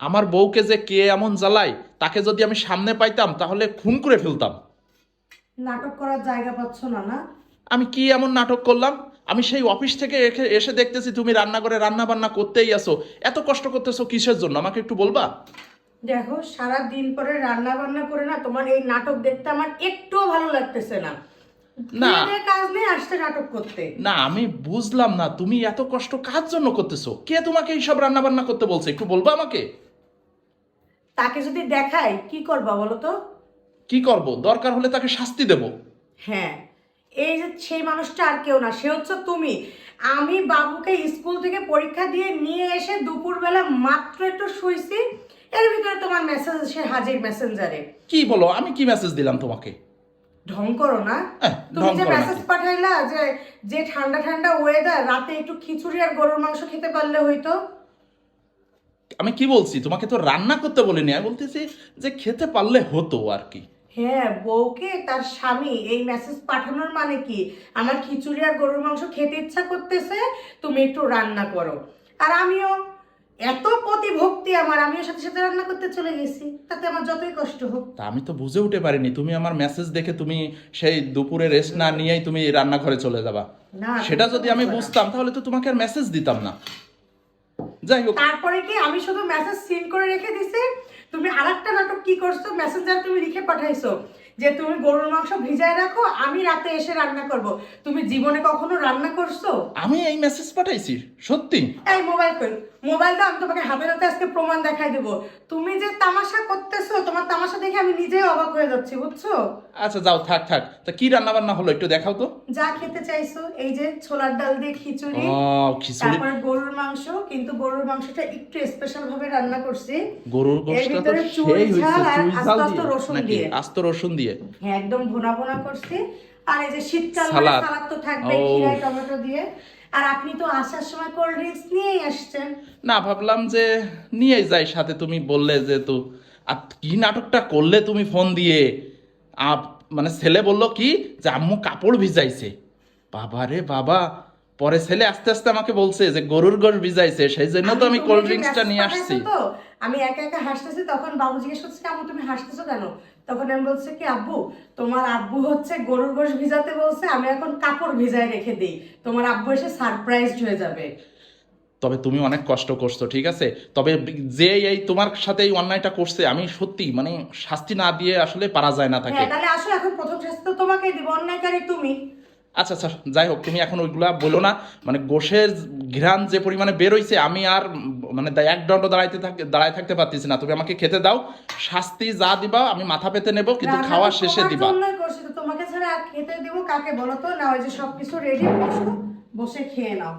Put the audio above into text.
আমার বউকে যে কে এমন জ্বালায় তাকে যদি আমি সামনে পাইতাম তাহলে খুন করে ফেলতাম। নাটক করার জায়গা পাচ্ছ না না? আমি কি এমন নাটক করলাম? আমি সেই অফিস থেকে এসে দেখতেছি তুমি রান্না করে রান্না বান্না করতেই আসো এত কষ্ট করতেছো কিসের জন্য? আমাকে একটু বলবা? দেখো সারা দিন পরে রান্না বান্না করে না তোমার এই নাটক দেখতে আমার একটুও ভালো লাগতেছে না। না। কাজ নেই আসতে নাটক করতে। না আমি বুঝলাম না তুমি এত কষ্ট কার জন্য করতেছো? কে তোমাকে এইসব রান্না বান্না করতে বলছে? একটু বলবা আমাকে? তাকে যদি দেখাই কি করবা বলো তো? কি করব? দরকার হলে তাকে শাস্তি দেব। হ্যাঁ এই যে সেই মানুষটা আর কেউ না সে হচ্ছে তুমি। আমি বাবুকে স্কুল থেকে পরীক্ষা দিয়ে নিয়ে এসে দুপুরবেলা মাত্র একটু শুইছি এর ভিতরে তোমার মেসেজ সে হাজির মেসেঞ্জারে কি বলো? আমি কি মেসেজ দিলাম তোমাকে? ঢং করো না। তুমি যে মেসেজ পাঠাইলা যে যে ঠান্ডা ঠান্ডা ওয়েদার রাতে একটু খিচুড়ি আর গরুর মাংস খেতে পারলে হইতো। আমি কি বলছি? তোমাকে তো রান্না করতে বলিনি। আমি বলতেছি যে খেতে পারলে হতো আর কি। হ্যাঁ বউকে তার স্বামী এই মেসেজ পাঠানোর মানে কি? আমার খিচুড়ি আর গরুর মাংস খেতে ইচ্ছা করতেছে তুমি একটু রান্না করো। আর আমিও এত প্রতিভক্তি আমার আমিও সাথে সাথে রান্না করতে চলে গেছি। তাতে আমার যতই কষ্ট হোক। তা আমি তো বুঝে উঠে পারিনি। তুমি আমার মেসেজ দেখে তুমি সেই দুপুরে রেস্ট না নিয়েই তুমি রান্নাঘরে চলে যাবা। না সেটা যদি আমি বুঝতাম তাহলে তো তোমাকে আর মেসেজ দিতাম না। যাই হোক। তারপরে কি আমি শুধু মেসেজ সিন করে রেখে দিছি, তুমি আরেকটা নাটক কি করছ মেসেঞ্জার তুমি লিখে পাঠাইছো। যে তুমি গরুর মাংস ভিজায় রাখো আমি রাতে এসে রান্না করব। তুমি জীবনে কখনো রান্না করছ? আমি এই মেসেজ পাঠাইছি সত্যি। এই মোবাইল কই? মোবাইলটা আমি তোমাকে হাতে হাতে আজকে প্রমাণ দেখাই দেবো। তুমি যে তামাশা করতেছো তোমার তামাশা দেখে আমি নিজেই অবাক হয়ে যাচ্ছি বুঝছ? আচ্ছা যাও থাক থাক। তা কি রান্না বান্না হলো একটু দেখাও তো। যা খেতে চাইছো এই যে ছোলার ডাল দিয়ে খিচুড়ি ও খিচুড়ি। তারপরে গরুর মাংস কিন্তু গরুর মাংসটা একটু স্পেশাল ভাবে রান্না করছি। গরুর গোশতটা তো সেই চুই আস্ত ঝাল আস্ত রসুন দিয়ে। আস্ত রসুন দিয়ে। হ্যাঁ একদম ভুনা ভুনা করছি। আর এই যে শীতকাল মানে সালাদ। তো থাকবে। খিরাই টমেটো দিয়ে। আর আপনি তো আসার সময় কোল্ড ড্রিঙ্কস নিয়েই আসছেন। না ভাবলাম যে নিয়ে যাই সাথে তুমি বললে যে তো আর কি নাটকটা করলে তুমি ফোন দিয়ে? মানে ছেলে বলল কি যে আম্মু কাপড় ভিজাইছে। বাবা রে বাবা পরে ছেলে আস্তে আস্তে আমাকে বলছে যে গরুর গোশ ভিজাইছে সেই জন্য তো আমি কোল্ড ড্রিঙ্কসটা নিয়ে আসছি। আমি একা একা হাসতেছি তখন বাবু জিজ্ঞেস করছে আম্মু তুমি হাসতেছো কেন? তখন আমি বলছি কি আব্বু তোমার আব্বু হচ্ছে গরুর গোশ ভিজাতে বলছে আমি এখন কাপড় ভিজায় রেখে দিই। তোমার আব্বু এসে সারপ্রাইজড হয়ে যাবে। তবে তুমি অনেক কষ্ট করছ ঠিক আছে? তবে যে এই তোমার সাথে এই অন্যায়টা করছে আমি সত্যি মানে শাস্তি না দিয়ে আসলে পারা যায় না তাকে। হ্যাঁ তাহলে আসো এখন প্রথম শাস্তি তো তোমাকেই দিব অন্যায়কারী তুমি। আচ্ছা আচ্ছা যাই হোক তুমি এখন ওইগুলা বলো না। মানে গোশের ঘ্রাণ যে পরিমাণে বেরোইছে আমি আর মানে এক দণ্ড দাঁড়াইতে থাক দাঁড়ায় থাকতে পারতেছি না। তুমি আমাকে খেতে দাও শাস্তি যা দিবা আমি মাথা পেতে নেব কিন্তু খাওয়া শেষে দিবা। তোমাকে ছাড়া খেতে দিব কাকে বলো তো? না ওই যে সবকিছু রেডি বসে খেয়ে নাও।